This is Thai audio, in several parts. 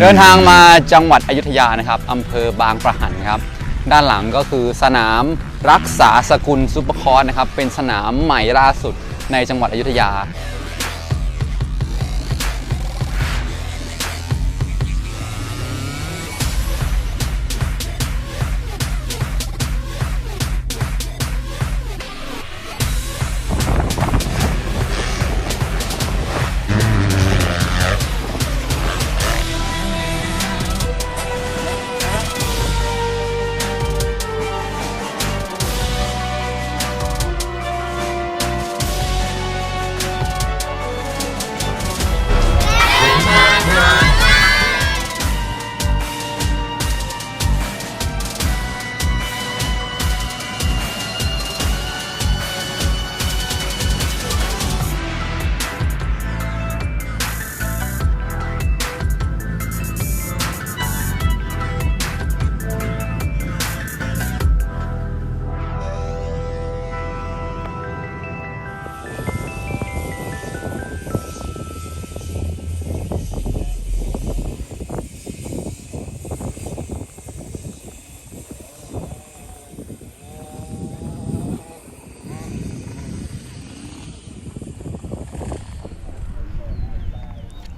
เดินทางมาจังหวัดอยุธยานะครับอำเภอบางประหันครับ ด้านหลังก็คือสนามรักษาสกุลซุปเปอร์คอร์สนะครับ เป็นสนามใหม่ล่าสุดในจังหวัดอยุธยา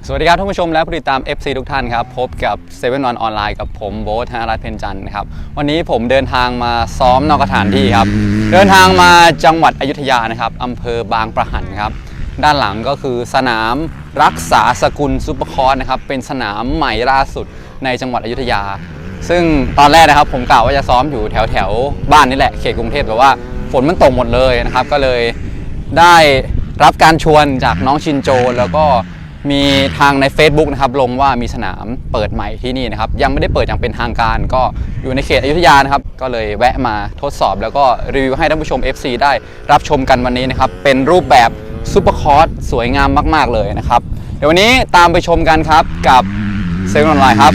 สวัสดีครับท่านผู้ชมและผู้ติดตาม FC ทุกท่านครับ พบกับ7 1 1ออนไลน์กับผมโบ๊ทธนรัตน์เพนจันทร์ครับ วันนี้ผมเดินทางมาซ้อมนอกสถานที่ครับ เดินทางมาจังหวัดอยุธยานะครับอำเภอบางประหันครับ ด้านหลังก็คือสนามรักษาสกุลซุปเปอร์คอร์สนะครับ เป็นสนามใหม่ล่าสุดในจังหวัดอยุธยา ซึ่งตอนแรกนะครับผมกล่าวว่าจะซ้อมอยู่แถวแถวบ้านนี่แหละเขตกรุงเทพแต่ว่าฝนมันตกหมดเลยนะครับ ก็เลยได้รับการชวนจากน้องชินโจแล้วก็ มีทางใน Facebook นะครับลงว่ามีสนามเปิดใหม่ที่นี่นะครับยังไม่ได้เปิดอย่างเป็นทางการ ก็อยู่ในเขตอยุธยานะครับก็เลยแวะมาทดสอบ แล้วก็รีวิวให้ท่านผู้ชม FC ได้รับชมกันวันนี้นะครับเป็นรูปแบบซูเปอร์คอร์สสวยงามมาก ๆ เลยนะครับ เดี๋ยววันนี้ตามไปชมกันครับกับเซเว่นออนไลน์ครับ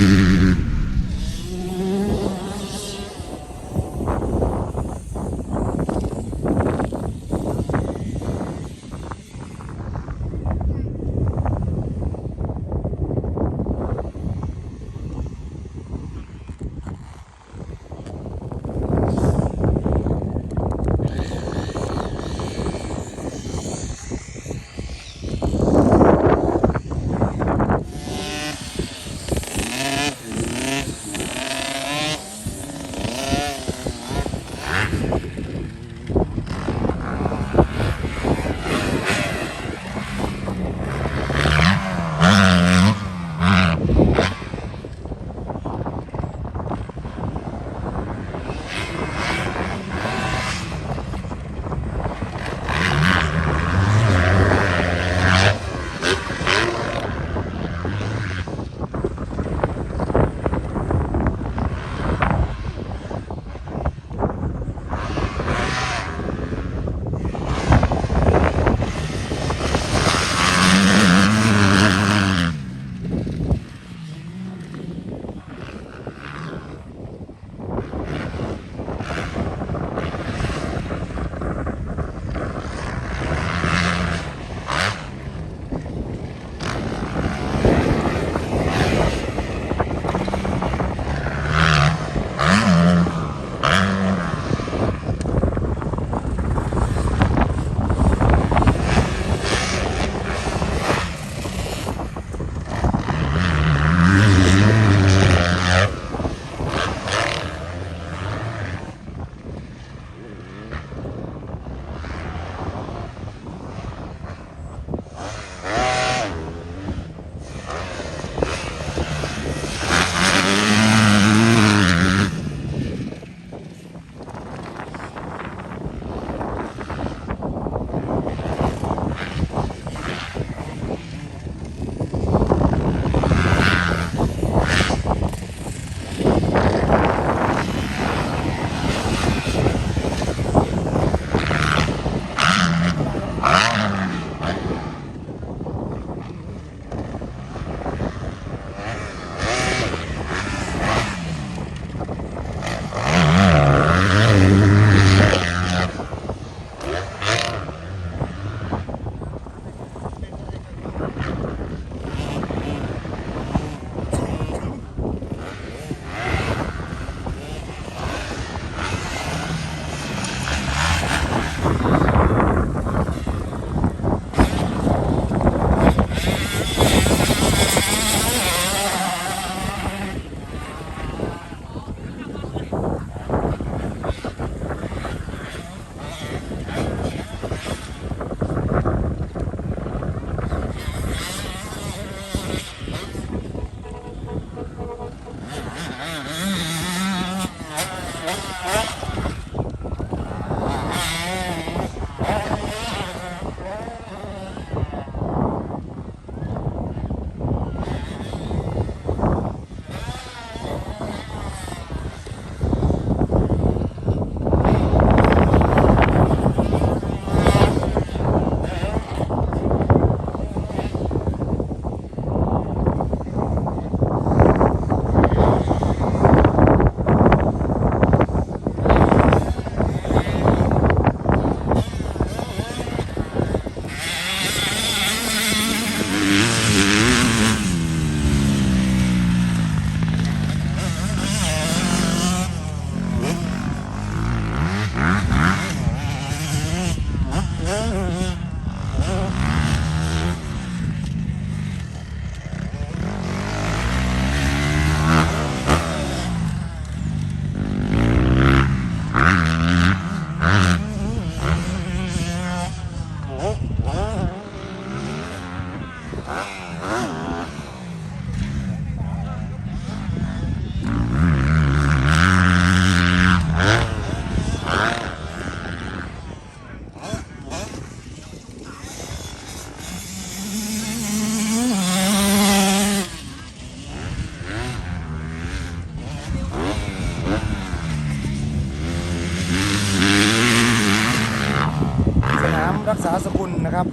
สกุลนะครับ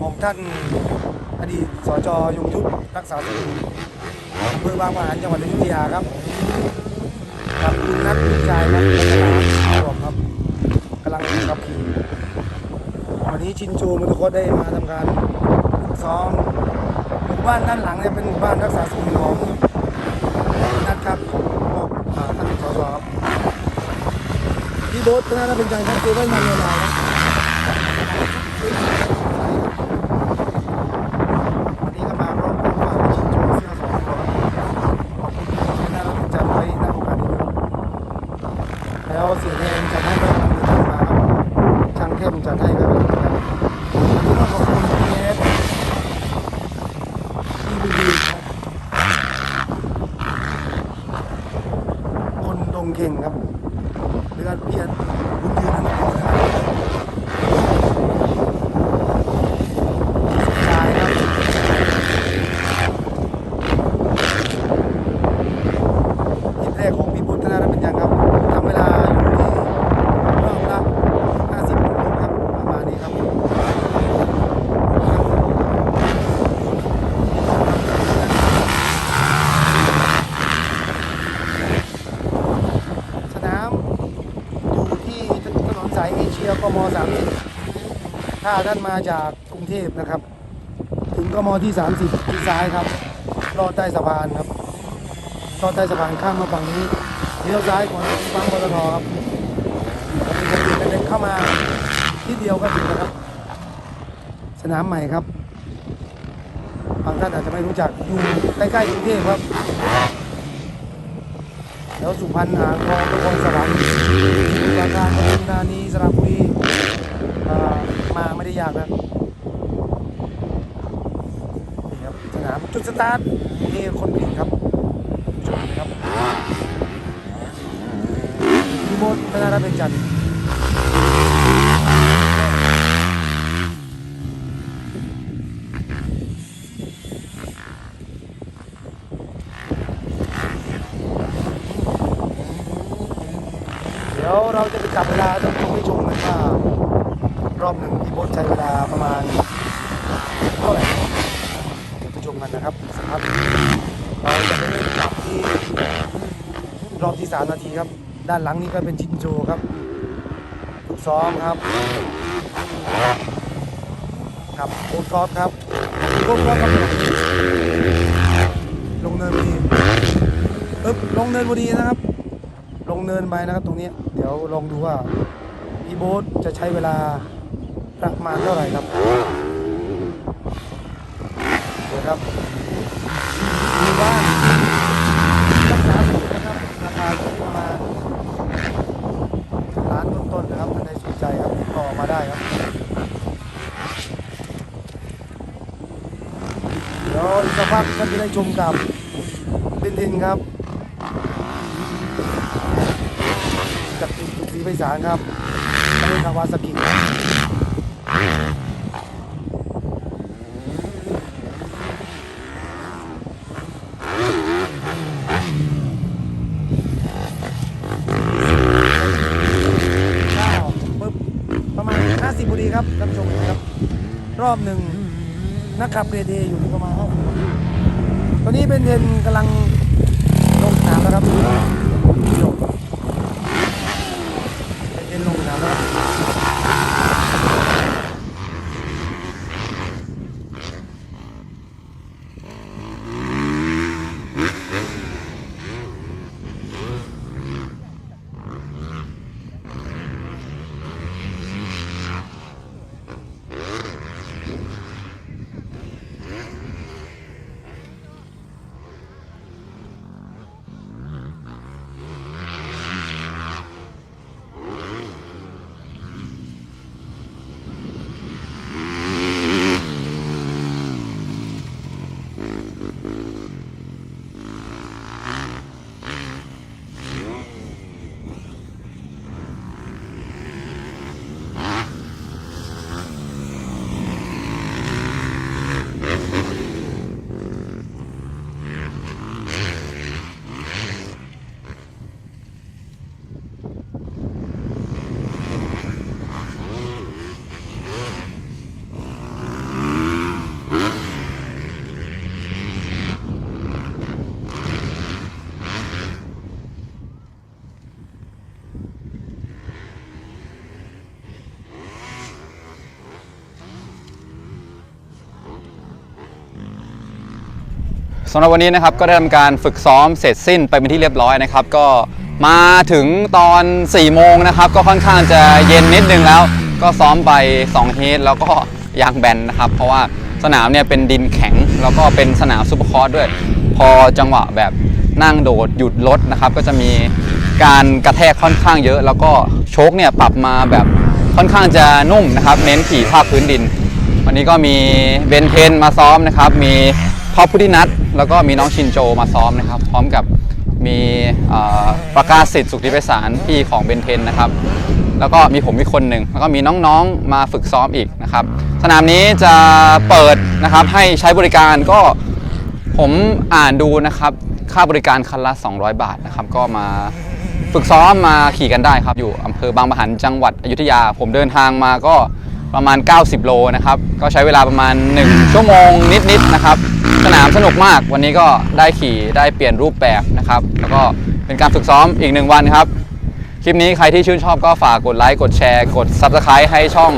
ของท่านอดีตสจยงยุทธรักษาสกุลอำเภอบางปะหันจังหวัดอยุธยาครับกับคุณนัทลูกชายครับและหลานรวมครับกำลังขับขี่วันนี้ชินโจมอเตอร์โคสได้มาทำการฝึกซ้อมหมู่บ้านด้านหลังเนี่ยเป็นหมู่บ้านรักษาสกุลของนัทครับของท่านสจครับพี่โบ๊ทธนาเป็นใจครับเซเว่นมาเนลายครับ วันนี้ก็มาพร้อมกับฝากชินโจเสื้อสองตัวขอบคุณที่น่ารักจัดไว้หน้าโอกาสนี้ด้วยแล้วเสียแดง จัดให้ก็กำลังเดินทางมาช่างเข้มจัดให้ก็กำลังเดินทางมาขอบคุณพี่เอฟพี่บุญดีครับคนดงเข่งครับเรือเพียรบุญยืนทั้งหมดนะครับชายครับ ทีมแรกของพี่พุทธนารัตน์เป็นยังครับทำเวลาอยู่ที่รอบละ50ลูกครับประมาณนี้ครับสนามอยู่ที่ถนนสายเอเชียกม30 ถ้าท่านมาจากกรุงเทพนะครับ ถึงกมที่ 30ที่ซ้ายครับลอดใต้สะพานครับตอนใต้สะพานข้ามมาฝั่งนี้เลี้ยวซ้ายก่อนถึงปั๊มปตทครับมีระติกเล็กเข้ามาที่เดียวก็ถึงแล้วครับ สนามใหม่ครับบางท่านอาจจะไม่รู้จักอยู่ใกล้ๆกรุงเทพครับแล้วสุพรรณอ่างทองนครสวรรค์สมุทรปราการปทุมธานีสระบุรี ยากนะนี่ครับสนามจุดสตาร์ทเอคนผิดครับชมนะครับพี่โบดธนารัตเป็นจันทร์เดี๋ยวเราจะไปจับเวลาท่านผู้ชมให้ชมกันว่า รอบหนึ่งพี่โบดใช้เวลาประมาณเท่าไหร่เดี๋ยวไปชมกันนะครับครับเราจะไปเริ่มจับที่รอบที่3นาทีครับ ด้านหลังนี้ก็เป็นชินโจครับฝึกซ้อมครับครับโค้ชกอฟครับโค้ชกอล์ฟครับลงเนินพอดีปึ๊บลงเนินพอดีนะครับ ลงเนินไปนะครับตรงนี้ เดี๋ยวลองดูว่าพี่โบ๊ทจะใช้เวลา ประมาณเท่าไหร่ครับเดี๋ยวครับมีบ้านรักษาสุขนะครับราคาอยู่ที่ประมาณล้านต้นๆนะครับท่านใดสนใจครับต่อมาได้ครับเดี๋ยวอีกสักพักท่านจะได้ชมกับเบนทินครับจากติดสีไพศาลครับอันนี้คาวาสกิเก้าปึ๊บประมาณ 50พอดีครับ ท่านผู้ชมเห็นไหมครับ รอบหนึ่งนักขับเรเดย์อยู่ที่ประมาณห้าตอนนี้เป็นเทนกำลังลงสนามแล้วครับำหรับวันนี้นะครับก็ได้ทำการฝึกซ้อมเสร็จสิ้นไปเป็นที่เรียบร้อยนะครับ ก็มาถึงตอน 4 โมงนะครับ ก็ค่อนข้างจะเย็นนิดนึงแล้ว ก็ซ้อมไป2เฮดแล้วก็ยางแบนนะครับ เพราะว่าสนามเนี่ยเป็นดินแข็ง แล้วก็เป็นสนามซูเปอร์คอร์สด้วย พอจังหวะแบบนั่งโดดหยุดรถนะครับ ก็จะมีการกระแทกค่อนข้างเยอะ แล้วก็โชคเนี่ยปรับมาแบบค่อนข้างจะนุ่มนะครับ เน้นขี่ภาคพื้นดิน วันนี้ก็มีเบนเทนมาซ้อมนะครับ มี พ่อพุทธินัทแล้วก็มีน้องชินโจมาซ้อมนะครับ พร้อมกับมีประกาศสิทธิ์สุขธิไปสารพี่ของเบนเทนนะครับ แล้วก็มีผมอีกคนหนึ่งแล้วก็มีน้องๆมาฝึกซ้อมอีกนะครับ สนามนี้จะเปิดนะครับให้ใช้บริการก็ผมอ่านดูนะครับ ค่าบริการคันละ 200 บาทนะครับ ก็มาฝึกซ้อมมาขี่กันได้ครับ อยู่อำเภอบางปะหันจังหวัดอยุธยา ผมเดินทางมาก็ประมาณ 90 โลนะครับ ก็ใช้เวลาประมาณ 1 ชั่วโมงนิดๆนะครับ สนามสนุกมากวันนี้ก็ได้ขี่ได้เปลี่ยนรูปแบบนะครับ แล้วก็เป็นการฝึกซ้อมอีกหนึ่งวันครับ คลิปนี้ใครที่ชื่นชอบก็ฝากกดไลค์กดแชร์ กด Subscribe ให้ช่อง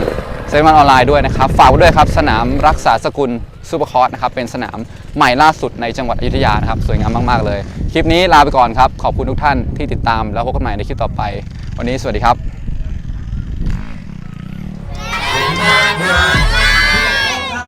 เซมันออนไลน์ด้วยนะครับ ฝากด้วยครับ สนามรักษาสกุลซูเปอร์คอร์สนะครับ เป็นสนามใหม่ล่าสุดในจังหวัดอยุธยานะครับ สวยงามมาก ๆ เลย คลิปนี้ลาไปก่อนครับ ขอบคุณทุกท่านที่ติดตามแล้วพบกันใหม่ในคลิปต่อไป วันนี้สวัสดีครับ